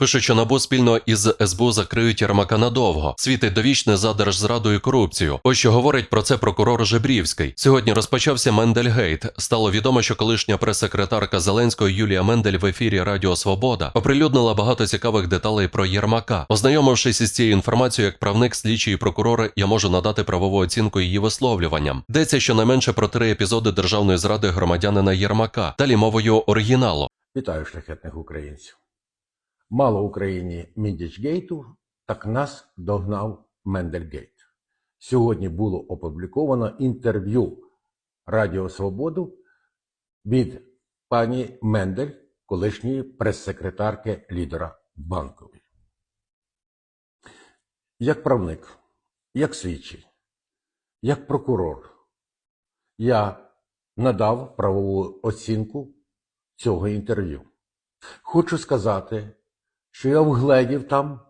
Пишуть, що НАБУ спільно із СБУ закриють Єрмака надовго. Світить довічне за держзраду і корупцію. Ось що говорить про це прокурор Жебрівський. Сьогодні розпочався Мендельгейт. Стало відомо, що колишня прес-секретарка Зеленського Юлія Мендель в ефірі Радіо Свобода оприлюднила багато цікавих деталей про Єрмака. Ознайомившись із цією інформацією, як правник слідчий і прокурори, я можу надати правову оцінку її висловлюванням. Йдеться щонайменше про три епізоди державної зради громадянина Єрмака. Далі мовою оригіналу. Вітаю шляхетних українців. Мало Україні Міндічгейту, так нас догнав Мендельгейт. Сьогодні було опубліковано інтерв'ю Радіо Свободу від пані Мендель, колишньої прес-секретарки лідера Банкової. Як правник, як слідчий, як прокурор, я надав правову оцінку цього інтерв'ю. Хочу сказати, що я вгледів там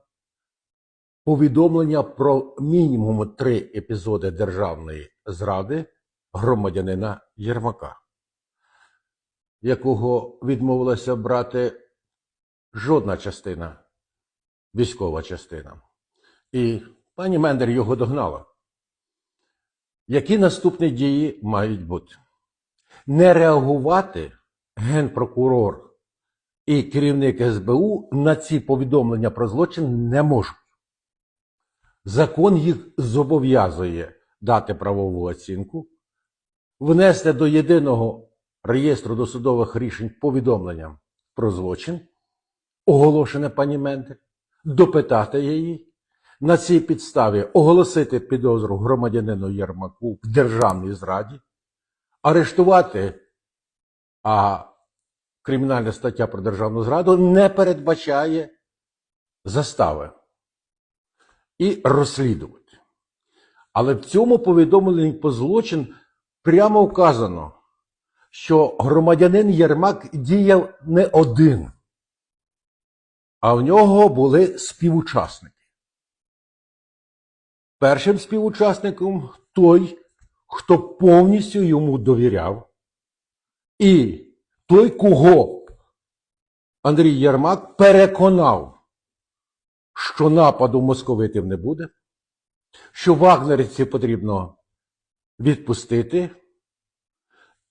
повідомлення про мінімум три епізоди державної зради громадянина Єрмака, якого відмовилася брати жодна частина, військова частина. І пані Мендер його догнала. Які наступні дії мають бути? Не реагувати генпрокурор і керівник СБУ на ці повідомлення про злочин не можуть. Закон їх зобов'язує дати правову оцінку, внести до єдиного реєстру досудових рішень повідомлення про злочин, оголошене пані Мендель, допитати її, на цій підставі оголосити підозру громадянину Єрмаку в державній зраді, арештувати а кримінальна стаття про державну зраду не передбачає застави і розслідувати. Але в цьому повідомленні по злочин прямо вказано, що громадянин Єрмак діяв не один, а в нього були співучасники. Першим співучасником той, хто повністю йому довіряв. І той, кого Андрій Єрмак переконав, що нападу московитів не буде, що вагнерівці потрібно відпустити,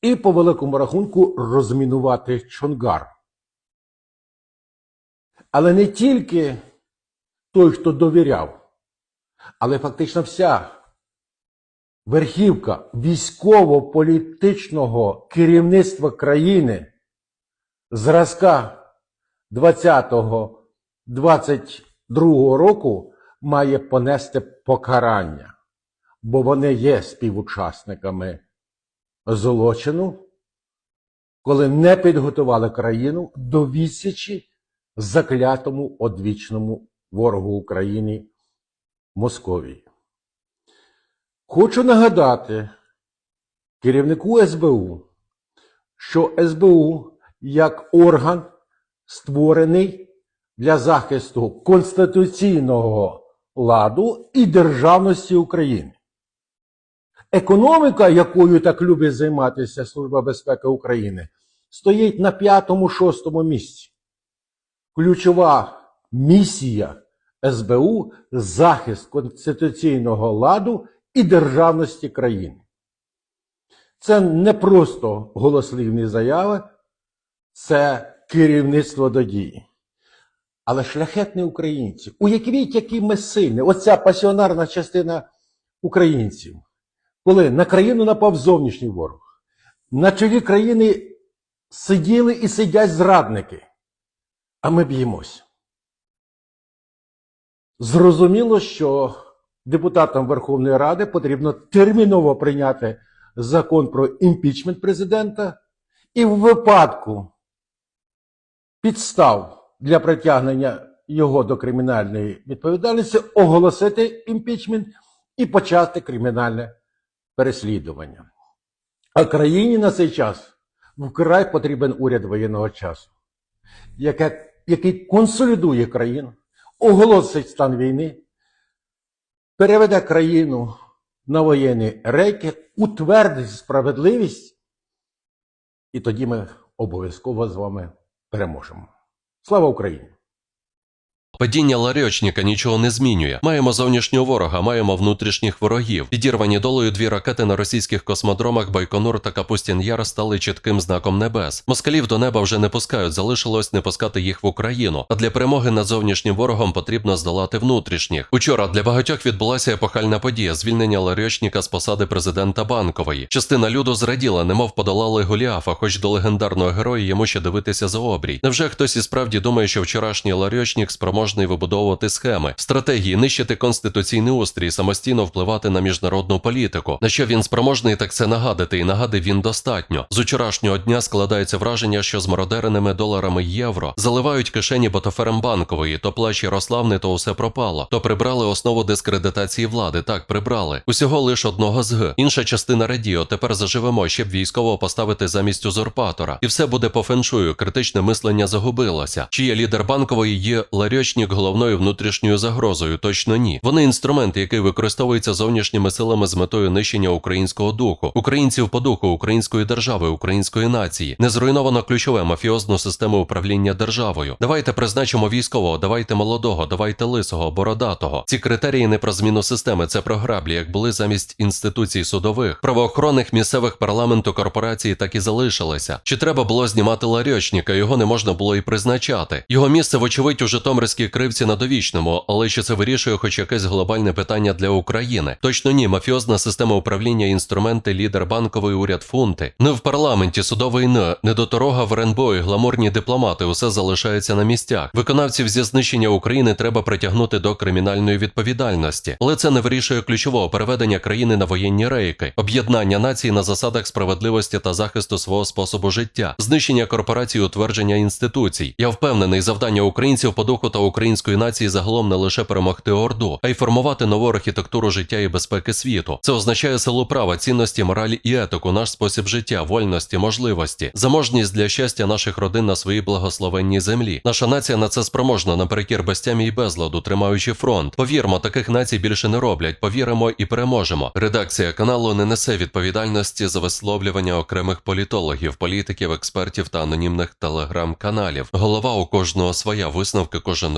і по великому рахунку розмінувати Чонгар. Але не тільки той, хто довіряв, але фактично вся верхівка військово-політичного керівництва країни зразка 20-22 року має понести покарання, бо вони є співучасниками злочину, коли не підготували країну до відсічі заклятому одвічному ворогу України Московії. Хочу нагадати керівнику СБУ, що СБУ як орган створений для захисту конституційного ладу і державності України. Економіка, якою так любить займатися Служба безпеки України, стоїть на п'ятому-шостому місці. Ключова місія СБУ захист конституційного ладу і державності країни. Це не просто голослівні заяви, це керівництво до дії. Але шляхетні українці, уявіть, які ми сильні, оця пасіонарна частина українців, коли на країну напав зовнішній ворог, на чолі країни сиділи і сидять зрадники, а ми б'ємось. Зрозуміло, що депутатам Верховної Ради потрібно терміново прийняти закон про імпічмент президента і в випадку підстав для притягнення його до кримінальної відповідальності оголосити імпічмент і почати кримінальне переслідування. А країні на цей час вкрай потрібен уряд воєнного часу, який консолідує країну, оголосить стан війни переведе країну на воєнні рейки, утвердить справедливість, і тоді ми обов'язково з вами переможемо. Слава Україні! Падіння Ларьочніка нічого не змінює. Маємо зовнішнього ворога, маємо внутрішніх ворогів. Підірвані долею дві ракети на російських космодромах Байконур та Капустін Яр стали чітким знаком небес. Москалів до неба вже не пускають, залишилось не пускати їх в Україну. А для перемоги над зовнішнім ворогом потрібно здолати внутрішніх. Учора для багатьох відбулася епохальна подія звільнення Ларьочніка з посади президента банкової. Частина люду зраділа, немов подолали Голіафа, хоч до легендарного героя йому ще дивитися за обрій. Невже хтось і справді думає, що вчорашній Ларьочнік спроможний вибудовувати схеми, стратегії, нищити конституційний устрій, самостійно впливати на міжнародну політику? На що він спроможний, так це нагадати, і нагадив він достатньо. З учорашнього дня складається враження, що з мародереними доларами євро заливають кишені ботоферам банкової, то плач Ярославни, то усе пропало. То прибрали основу дискредитації влади. Так, прибрали. Усього лише одного з г. Інша частина радіо. Тепер заживемо, щоб військового поставити замість узурпатора. І все буде по феншую. Критичне мислення загубилося. Чи є лідер банкової є ларьочник головною внутрішньою загрозою? Точно ні. Вони інструмент, який використовується зовнішніми силами з метою нищення українського духу, українців по духу, української держави, української нації. Не зруйновано ключове мафіозну систему управління державою. Давайте призначимо військового, давайте молодого, давайте лисого, бородатого. Ці критерії не про зміну системи, це про граблі, як були замість інституцій судових, правоохоронних, місцевих парламенту, корпорації, так і залишилися. Чи треба було знімати ларьочника? Його не можна було і призначати. Його місце, вочевидь, у Житомирській кривці на довічному, але чи це вирішує хоч якесь глобальне питання для України? Точно ні, мафіозна система управління, інструменти, лідер банковий уряд фунти. Не в парламенті, судовий не, недоторога в РНБО і гламурні дипломати. Усе залишається на місцях. Виконавців зі знищення України треба притягнути до кримінальної відповідальності, але це не вирішує ключового переведення країни на воєнні рейки, об'єднання нації на засадах справедливості та захисту свого способу життя, знищення корпорацій, утвердження інституцій. Я впевнений, завдання українців по духу та української нації загалом не лише перемогти орду, а й формувати нову архітектуру життя і безпеки світу. Це означає силу права, цінності, моралі і етику, наш спосіб життя, вольності, можливості, заможність для щастя наших родин на своїй благословенній землі. Наша нація на це спроможна наперекір безтямі і безладу, тримаючи фронт. Повірмо, таких націй більше не роблять. Повіримо і переможемо. Редакція каналу не несе відповідальності за висловлювання окремих політологів, політиків, експертів та анонімних телеграм-каналів. Голова у кожного своя висновки кожен